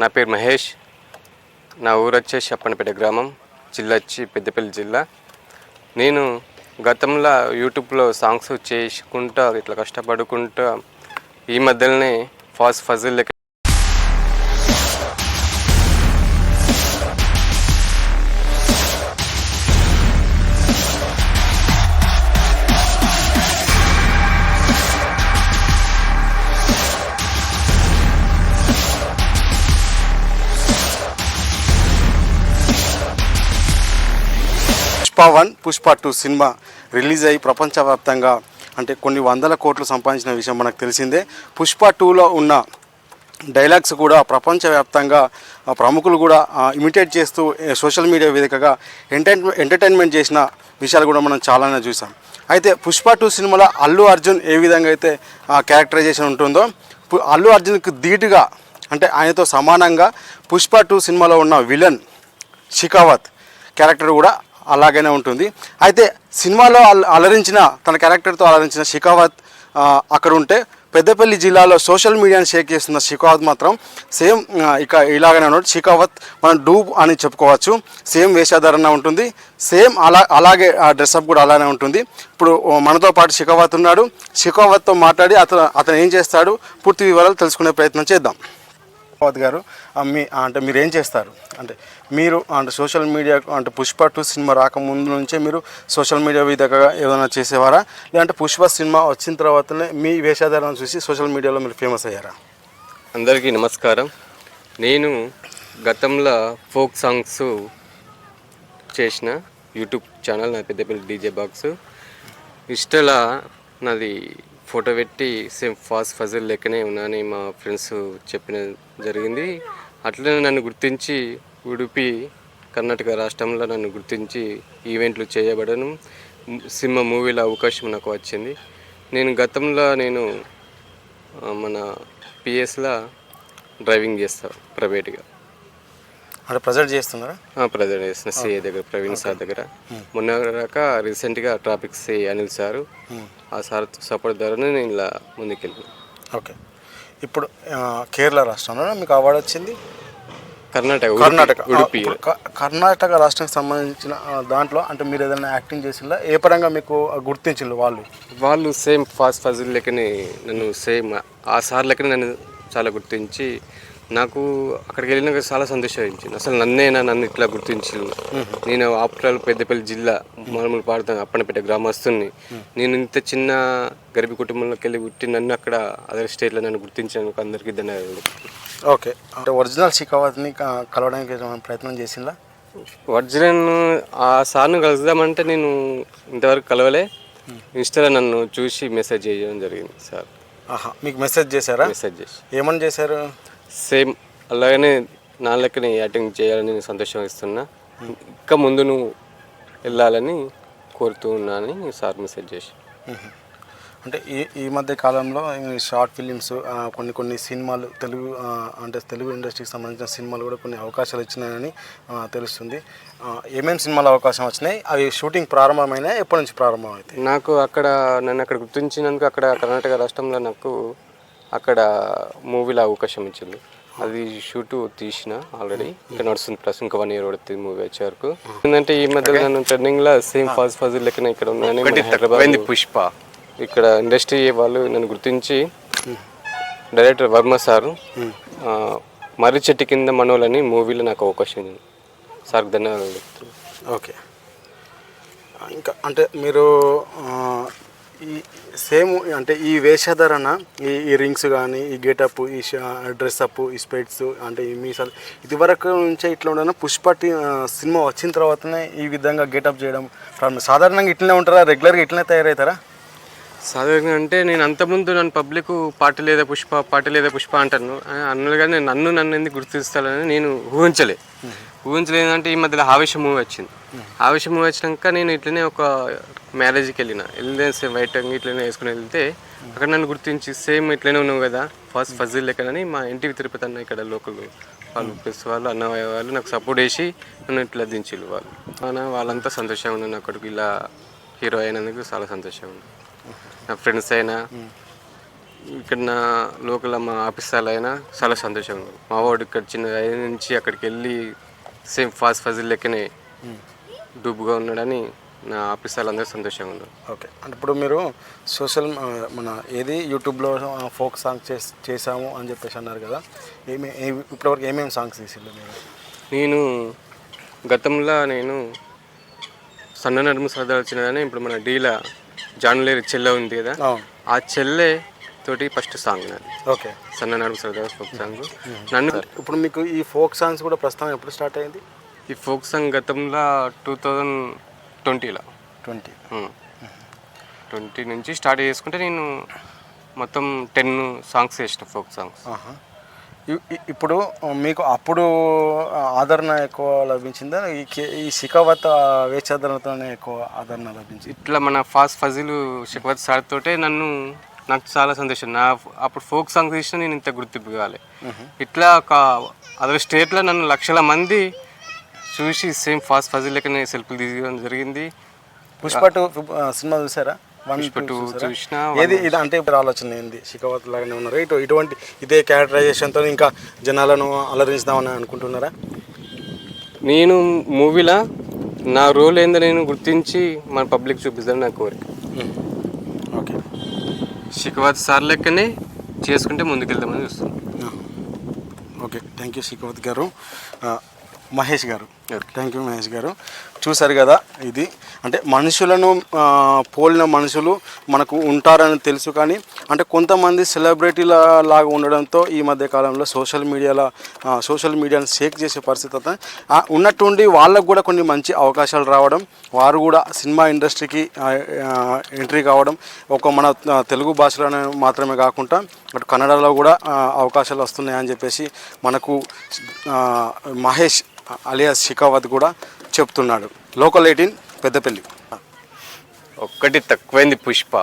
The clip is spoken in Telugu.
నా పేరు మహేష్. నా ఊరు వచ్చేసి అప్పనపేట గ్రామం జిల్లా వచ్చి పెద్దపల్లి జిల్లా. నేను గతంలో యూట్యూబ్లో సాంగ్స్ చేసుకుంటా ఇట్లా కష్టపడుకుంటా ఈ మధ్యలోనే ఫాస్ట్ ఫజిల్ లెక్క Pushpa one Pushpa two cinema release అయ్యి ప్రపంచవ్యాప్తంగా అంటే కొన్ని వందల కోట్లు సంపాదించిన విషయం మనకు తెలిసిందే. పుష్ప టూలో ఉన్న డైలాగ్స్ కూడా ప్రపంచవ్యాప్తంగా ప్రముఖులు కూడా ఇమిటేట్ చేస్తూ సోషల్ మీడియా వేదికగా ఎంటర్టైన్మెంట్ ఎంటర్టైన్మెంట్ చేసిన విషయాలు కూడా మనం చాలానే చూసాం. అయితే పుష్ప టూ సినిమాలో అల్లు అర్జున్ ఏ విధంగా అయితే క్యారెక్టరైజేషన్ ఉంటుందో అల్లు అర్జున్కి ధీటుగా అంటే ఆయనతో సమానంగా పుష్ప టూ సినిమాలో ఉన్న విలన్ షికావత్ క్యారెక్టర్ కూడా అలాగనే ఉంటుంది. అయితే సినిమాలో అల- అలరించిన తన క్యారెక్టర్తో అలరించిన షికావత్ అక్కడ ఉంటే పెద్దపల్లి జిల్లాలో సోషల్ మీడియాని షేక్ చేస్తున్న షికావత్ మాత్రం సేమ్ ఇక ఇలాగనే ఉన్నాడు. షికావత్ మనం డూబ్ అని చెప్పుకోవచ్చు. సేమ్ వేషధారణ ఉంటుంది. సేమ్ అలా అలాగే ఆ డ్రెస్అప్ కూడా అలానే ఉంటుంది. ఇప్పుడు మనతో పాటు షికావత్ ఉన్నాడు. షికావత్తో మాట్లాడి అతను అతను ఏం చేస్తాడు? పూర్తి వివరాలు తెలుసుకునే ప్రయత్నం చేద్దాం. రావత్ గారు మీ అంటే మీరు ఏం చేస్తారు? అంటే మీరు అంటే సోషల్ మీడియా అంటే పుష్ప టూ సినిమా రాకముందు నుంచే మీరు సోషల్ మీడియా విధంగా ఏదైనా చేసేవారా? లేదంటే పుష్ప సినిమా వచ్చిన తర్వాతనే మీ వేషధారణ చూసి సోషల్ మీడియాలో మీరు ఫేమస్ అయ్యారా? అందరికీ నమస్కారం. నేను గతంలో ఫోక్ సాంగ్స్ చేసిన యూట్యూబ్ ఛానల్ నా పెద్దపల్లి డీజే బాక్స్. ఇష్టలా నాది ఫోటో పెట్టి సేమ్ ఫాస్ట్ ఫజల్ లెక్కనే ఉన్నానని మా ఫ్రెండ్స్ చెప్పిన జరిగింది. అట్లనే నన్ను గుర్తించి ఉడిపి కర్ణాటక రాష్ట్రంలో నన్ను గుర్తించి ఈవెంట్లు చేయబడను. సినిమా మూవీలో అవకాశం నాకు వచ్చింది. నేను గతంలో నేను మన పిఎస్లా డ్రైవింగ్ చేస్తా ప్రైవేట్గా. అంటే ప్రజెంట్ చేస్తున్నారా? ప్రజెంట్ చేసిన సిఏ దగ్గర ప్రవీణ్ సార్ దగ్గర. మొన్న రాక రీసెంట్గా ట్రాఫిక్ సిఏ అనిల్ సారు ఆ సార్ సపోర్ట్ ద్వారానే నేను ఇలా ముందుకెళ్ళాను. ఓకే. ఇప్పుడు కేరళ రాష్ట్రంలో మీకు అవార్డు వచ్చింది? కర్ణాటక కర్ణాటక. ఉడుపి. కర్ణాటక రాష్ట్రానికి సంబంధించిన దాంట్లో అంటే మీరు ఏదైనా యాక్టింగ్ చేసిందా? ఏ పరంగా మీకు గుర్తించిండ్రు వాళ్ళు? వాళ్ళు సేమ్ ఫాస్ట్ ఫజిల్ లెక్కనే నన్ను సేమ్ ఆ సార్ లెక్కనే నన్ను చాలా గుర్తించి నాకు అక్కడికి వెళ్ళినాక చాలా సంతోషించింది. అసలు నన్నేనా నన్ను ఇట్లా గుర్తించింది నేను ఆపురాలు పెద్దపల్లి జిల్లా మామూలు పాడుతాను అప్పనపేట గ్రామస్తుని నేను ఇంత చిన్న గరిబి కుటుంబంలోకి వెళ్ళి పుట్టి నన్ను అక్కడ అదర్ స్టేట్లో నన్ను గుర్తించినందుకు అందరికీ ధన్యవాదాలు. ఓకే. అంటే ఒరిజినల్ షికావత్ని కలవడానికి ప్రయత్నం చేసిందా? ఒరిజినల్ ఆ సార్ను కలుద్దామంటే నేను ఇంతవరకు కలవలే. ఇన్స్టాలో నన్ను చూసి మెసేజ్ చేయడం జరిగింది సార్. ఆహా మీకు మెసేజ్ చేశారా? మెసేజ్ చేసి. ఏమని చేశారు? సేమ్ అలాగనే నా లెక్కనే యాక్టింగ్ చేయాలని నేను సంతోషం ఇస్తున్నా ఇంకా ముందు నువ్వు వెళ్ళాలని కోరుతూ ఉన్నానని సార్ మెసేజ్ చేసి అంటే ఈ ఈ మధ్య కాలంలో షార్ట్ ఫిలిమ్స్ కొన్ని కొన్ని సినిమాలు తెలుగు అంటే తెలుగు ఇండస్ట్రీకి సంబంధించిన సినిమాలు కూడా కొన్ని అవకాశాలు ఇచ్చినాయని తెలుస్తుంది. ఏమేమి సినిమాలు అవకాశం వచ్చినాయి? అవి షూటింగ్ ప్రారంభమైనాయి? ఎప్పటి నుంచి ప్రారంభం అవుతాయి నాకు అక్కడ నన్ను అక్కడ గుర్తించినందుకు అక్కడ కర్ణాటక రాష్ట్రంలో నాకు అక్కడ మూవీలో అవకాశం ఇచ్చింది. అది షూట్ తీసిన ఆల్రెడీ ఇంకా నడుస్తుంది. ప్రస్తుతం ఇంకా వన్ ఇయర్ పడుతుంది మూవీ వచ్చే వరకు. ఏంటంటే ఈ మధ్య నన్ను ట్రెండింగ్లో సేమ్ ఫాస్ట్ ఫాజ్ లెక్కన ఇక్కడ ఉన్నాను హైదరాబాద్ పుష్ప. ఇక్కడ ఇండస్ట్రీ వాళ్ళు నన్ను గుర్తించి డైరెక్టర్ వర్మ సారు మర్రి చెట్టు కింద మనోలని మూవీలో నాకు అవకాశం సార్కి ధన్యవాదాలు. ఓకే. ఇంకా అంటే మీరు ఈ సేమ్ అంటే ఈ వేషధారణ ఈ ఈ రింగ్స్ కానీ ఈ గెటప్ ఈ డ్రెస్అప్ ఈ స్పెట్స్ అంటే ఈ మీసాలు ఇది వరకు నుంచే ఇట్లా ఉండను పుష్ప సినిమా వచ్చిన తర్వాతనే ఈ విధంగా గెటప్ చేయడం ప్రారంభం. సాధారణంగా ఇట్లనే ఉంటారా? రెగ్యులర్గా ఇట్లనే తయారవుతారా? సాధారణంగా అంటే నేను అంతకుముందు నన్ను పబ్లిక్ పార్టీ లేదా పుష్ప పార్టీ లేదా పుష్ప అంటాను. ఆ, అన్నారు కానీ నన్ను నన్ను ఎందుకు గుర్తిస్తానని నేను ఊహించలే. ఊహించలేదంటే ఈ మధ్యలో ఆవేశం మూవీ వచ్చింది. ఆవేశం మూవీ వచ్చినాక నేను ఇట్లనే ఒక మ్యారేజ్కి వెళ్ళిన. వెళ్తే సేమ్ వైట్ అంగి ఇట్లనే వేసుకుని వెళ్తే అక్కడ నన్ను గుర్తించి సేమ్ ఇట్లనే ఉన్నావు కదా ఫస్ట్ ఫజిల్ లెక్కనని మా ఇంటికి తిరుపతి అన్న ఇక్కడ లోకల్ వాళ్ళు ప్లస్ వాళ్ళు అన్న వాళ్ళు నాకు సపోర్ట్ చేసి నన్ను ఇట్లా దించిళ్ళు వాళ్ళు. అన్న వాళ్ళంతా సంతోషంగా ఉన్నారు నా కొడుకు. ఇలా హీరో అయినందుకు చాలా సంతోషంగా ఉంది. నా ఫ్రెండ్స్ అయినా ఇక్కడ నా లోకల్ మా ఆఫీసర్లు అయినా చాలా సంతోషంగా ఉంది. మా వాడు ఇక్కడ చిన్న నుంచి అక్కడికి వెళ్ళి సేమ్ ఫాస్ట్ ఫజిల్ లెక్కనే డూబ్గా ఉన్నాడని నా ఆఫీసర్లు అందరూ సంతోషంగా ఉన్నారు. ఓకే. అంటే ఇప్పుడు మీరు సోషల్ మన ఏది యూట్యూబ్లో ఫోక్ సాంగ్ చేస్ చేసాము అని చెప్పేసి అన్నారు కదా ఏమి ఏ- ఇప్పటివరకు ఏమేమి సాంగ్స్ తీసిల్లు మీరు? నేను గతంలో నేను సన్న నడుము సరదా వచ్చినదని ఇప్పుడు మన డీల జానులేరి చెల్లె ఉంది కదా ఆ చెల్లె తోటి ఫస్ట్ సాంగ్ నాది. ఓకే. సన్న నడుము సరదా ఫోక్ సాంగ్. నన్ను ఇప్పుడు మీకు ఈ ఫోక్ సాంగ్స్ కూడా ప్రస్తుతం ఎప్పుడు స్టార్ట్ అయింది ఈ ఫోక్ సాంగ్ గతంలో టూ థౌజండ్ ట్వంటీలో. ట్వంటీ. ట్వంటీ నుంచి స్టార్ట్ చేసుకుంటే నేను మొత్తం టెన్ సాంగ్స్ చేసిన ఫోక్ సాంగ్స్. ఇప్పుడు మీకు అప్పుడు ఆదరణ ఎక్కువ లభించిందా? ఈ ఈ శిఖవత వేషాదరణతోనే ఎక్కువ ఆదరణ లభించింది? ఇట్లా మన ఫాస్ట్ ఫజిల్ శిఖవత్ సార్ తోటే నన్ను నాకు చాలా సంతోషం. నా అప్పుడు ఫోక్ సాంగ్ తీసిన నేను ఇంత గుర్తింపు కావాలి ఇట్లా ఒక అదర్ స్టేట్లో నన్ను లక్షల మంది చూసి సేమ్ ఫాస్ట్ ఫజిల్ లెక్కనే సెల్ఫీలు తీయడం జరిగింది. పుష్ప టూ సినిమా చూసారా? One Pushpa two? చూసినా, ఏది ఇది అంటే ఇప్పుడు ఆలోచన ఏంది? శిఖవత్ లాగానే ఉన్నారు. ఇటు ఇటువంటి ఇదే క్యారెక్టరైజేషన్తో ఇంకా జనాలను అలరించుదామని అనుకుంటున్నారా? నేను మూవీలో నా రోల్ ఏందో నేను గుర్తించి మన పబ్లిక్ చూపిస్తాను నా కోరిక. ఓకే శిఖవత్ సార్ లెక్కనే చేసుకుంటే ముందుకెళ్దామని చూస్తున్నాను. ఓకే థ్యాంక్ యూ శిఖవత్ గారు. ఆ, మహేష్ గారు. థ్యాంక్ యూ మహేష్ గారు. చూసారు కదా ఇది. అంటే మనుషులను పోలిన మనుషులు మనకు ఉంటారని తెలుసు కానీ అంటే కొంతమంది సెలబ్రిటీల లాగా ఉండడంతో ఈ మధ్య కాలంలో సోషల్ మీడియాలో సోషల్ మీడియాను షేక్ చేసే పరిస్థితి ఉన్నట్టుండి వాళ్ళకు కూడా కొన్ని మంచి అవకాశాలు రావడం వారు కూడా సినిమా ఇండస్ట్రీకి ఎంట్రీ కావడం ఒక మన తెలుగు భాషలోనే మాత్రమే కాకుండా అటు కన్నడలో కూడా అవకాశాలు వస్తున్నాయని చెప్పేసి మనకు మహేష్ అలియాస్ షికావత్ కూడా చెప్తున్నాడు. Local eighteen Peddapalli. ఒక్కటి తక్కువైంది పుష్ప.